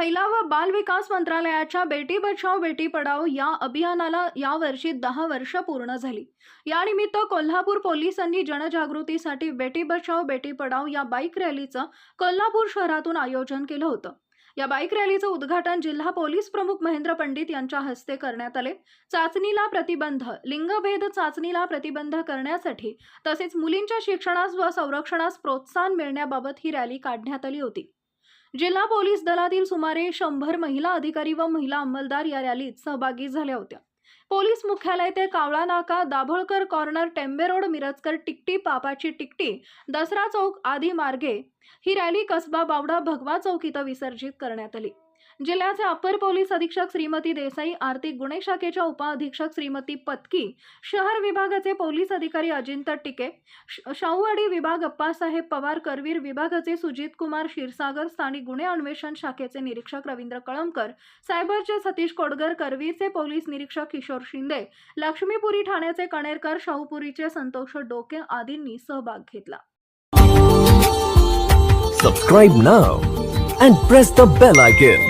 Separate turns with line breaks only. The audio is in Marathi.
महिला व बाल विकास मंत्रालयाच्या बेटी बचाव बेटी पढाओ या अभियानाला यावर्षी दहा वर्ष पूर्ण झाली. यानिमित्त कोल्हापूर पोलिसांनी जनजागृतीसाठी बेटी बचाव बेटी पढाओ या बाईक रॅलीचं कोल्हापूर शहरातून आयोजन केलं होतं. या बाईक रॅलीचं उद्घाटन जिल्हा पोलीस प्रमुख महेंद्र पंडित यांच्या हस्ते करण्यात आले. चाचणीला प्रतिबंध लिंगभेद चाचणीला प्रतिबंध करण्यासाठी तसेच मुलींच्या शिक्षणास व संरक्षणास प्रोत्साहन मिळण्याबाबत ही रॅली काढण्यात आली होती. जिल्हा पोलीस दलातील सुमारे शंभर महिला अधिकारी व महिला अंमलदार या रॅलीत सहभागी झाल्या होत्या. पोलीस मुख्यालय ते कावळा नाका दाभोळकर कॉर्नर टेंबे रोड मिरजकर टिकटी पापाची टिकटी दसरा चौक आदी मार्गे ही रॅली कसबा बावडा भगवा चौक इथं विसर्जित करण्यात आली. जिल्ह्याचे अप्पर पोलीस अधीक्षक श्रीमती देसाई आर्थिक गुन्हे शाखेच्या उपअधीक्षक श्रीमती पत्की शहर विभागाचे पोलीस अधिकारी अजिंत टिके शाहूवाडी विभाग अप्पासाहेब पवार करवीर विभागाचे सुजित कुमार क्षीरसागर स्थानिक गुन्हे अन्वेषण शाखेचे निरीक्षक रवींद्र कळमकर सायबरचे सतीश कोडगर करवीरचे पोलीस निरीक्षक किशोर शिंदे लक्ष्मीपुरी ठाण्याचे कणेरकर शाहूपुरीचे संतोष डोके आदींनी सहभाग घेतला
Subscribe now and press the bell icon.